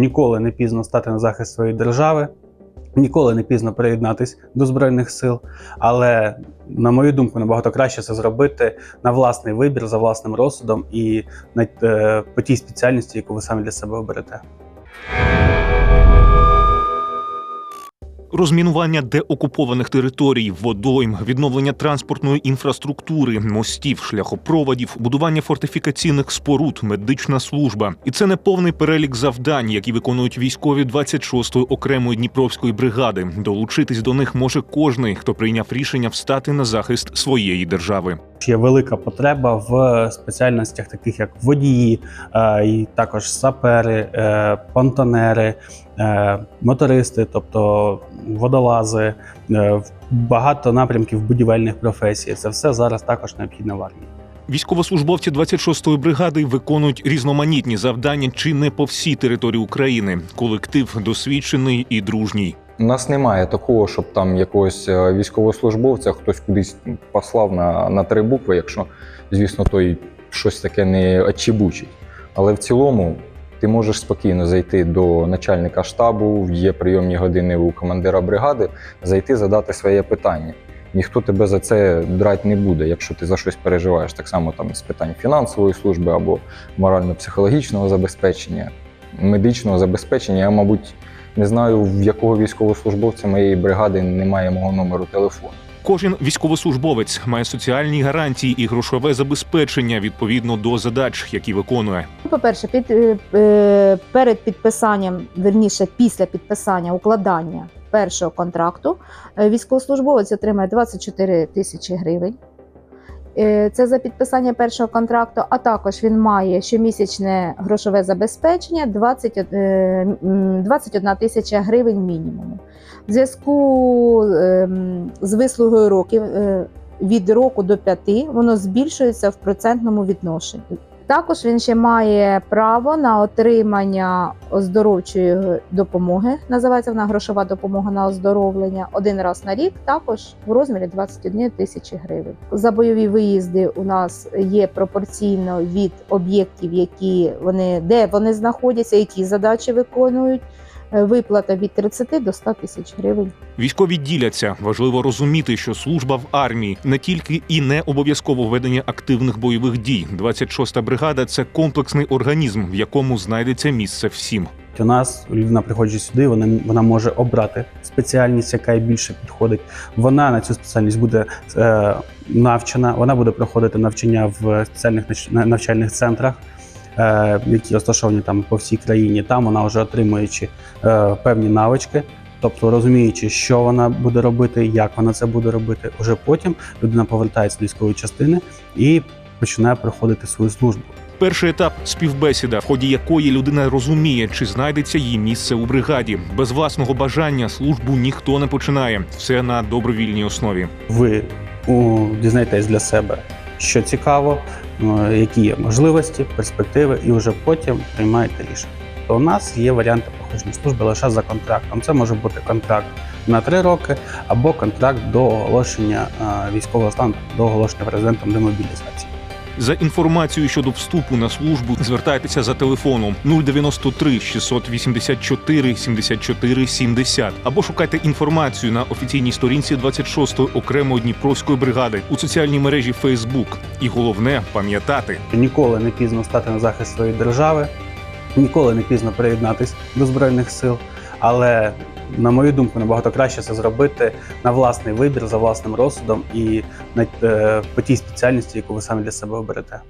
ніколи не пізно стати на захист своєї держави, ніколи не пізно приєднатись до збройних сил. Але, на мою думку, набагато краще це зробити на власний вибір, за власним розсудом і на е, по тій спеціальності, яку ви самі для себе оберете. Розмінування деокупованих територій, водойм, відновлення транспортної інфраструктури, мостів, шляхопроводів, будування фортифікаційних споруд, медична служба. І це не повний перелік завдань, які виконують військові 26-ї окремої дніпровської бригади. Долучитись до них може кожний, хто прийняв рішення встати на захист своєї держави. Є велика потреба в спеціальностях, таких як водії, е, і також сапери, е, понтонери, е, мотористи, тобто водолази, багато напрямків будівельних професій. Це все зараз також необхідно в армії. Військовослужбовці 26-ї бригади виконують різноманітні завдання чи не по всій території України. Колектив досвідчений і дружній. У нас немає такого, щоб там якогось е, військовослужбовця хтось кудись послав на, на три букви, якщо, звісно, той щось таке не очебучить. Але в цілому ти можеш спокійно зайти до начальника штабу, є прийомні години у командира бригади, зайти, задати своє питання. Ніхто тебе за це драти не буде, якщо ти за щось переживаєш. Так само там з питань фінансової служби або морально-психологічного забезпечення, медичного забезпечення. Я, мабуть, не знаю, в якого військовослужбовця моєї бригади немає мого номеру телефону. Кожен військовослужбовець має соціальні гарантії і грошове забезпечення відповідно до задач, які виконує. По-перше, під, е, е, перед підписанням, верніше, після підписання укладання першого контракту, е, військовослужбовець отримає 24 тисячі гривень. Е, Це за підписання першого контракту, а також він має щомісячне грошове забезпечення 20, е, 21 тисяча гривень мінімуму. В зв'язку ем, з вислугою років е, від року до п'яти воно збільшується в процентному відношенні. Також він ще має право на отримання оздоровчої допомоги. Називається вона грошова допомога на оздоровлення один раз на рік, також в розмірі 21 тисячі гривень. За бойові виїзди у нас є пропорційно від об'єктів, які вони де вони знаходяться, які задачі виконують. Е, Виплата від 30 до 100 тисяч гривень. Військові діляться. Важливо розуміти, що служба в армії не тільки і не обов'язково ведення активних бойових дій. 26-та бригада це комплексний організм, в якому знайдеться місце всім. У нас людина приходить сюди, вона, вона може обрати спеціальність, яка їй більше підходить. Вона на цю спеціальність буде е, навчена, вона буде проходити навчання в спеціальних навчальних центрах, які розташовані там по всій країні. Там вона вже отримуючи е, певні навички. Тобто розуміючи, що вона буде робити, як вона це буде робити, уже потім людина повертається до військової частини і починає проходити свою службу. Перший етап співбесіда, в ході якої людина розуміє, чи знайдеться їй місце у бригаді. Без власного бажання службу ніхто не починає. Все на добровільній основі. ви у, дізнаєтесь для себе, що цікаво, е, які є можливості, перспективи, і вже потім приймаєте рішення. То у нас є варіанти проходження служби лише за контрактом. Це може бути контракт на три роки або контракт до оголошення е, військового стану, до оголошення президентом демобілізації. За інформацією щодо вступу на службу звертайтеся за телефоном 093 684 74 70 або шукайте інформацію на офіційній сторінці 26-ї окремої Дніпровської бригади у соціальній мережі Facebook. І головне пам'ятати. Ніколи не пізно стати на захист своєї держави, ніколи не пізно приєднатись до збройних сил. Але на мою думку, набагато краще це зробити на власний вибір, за власним розсудом і е, по тій спеціальності, яку ви самі для себе оберете.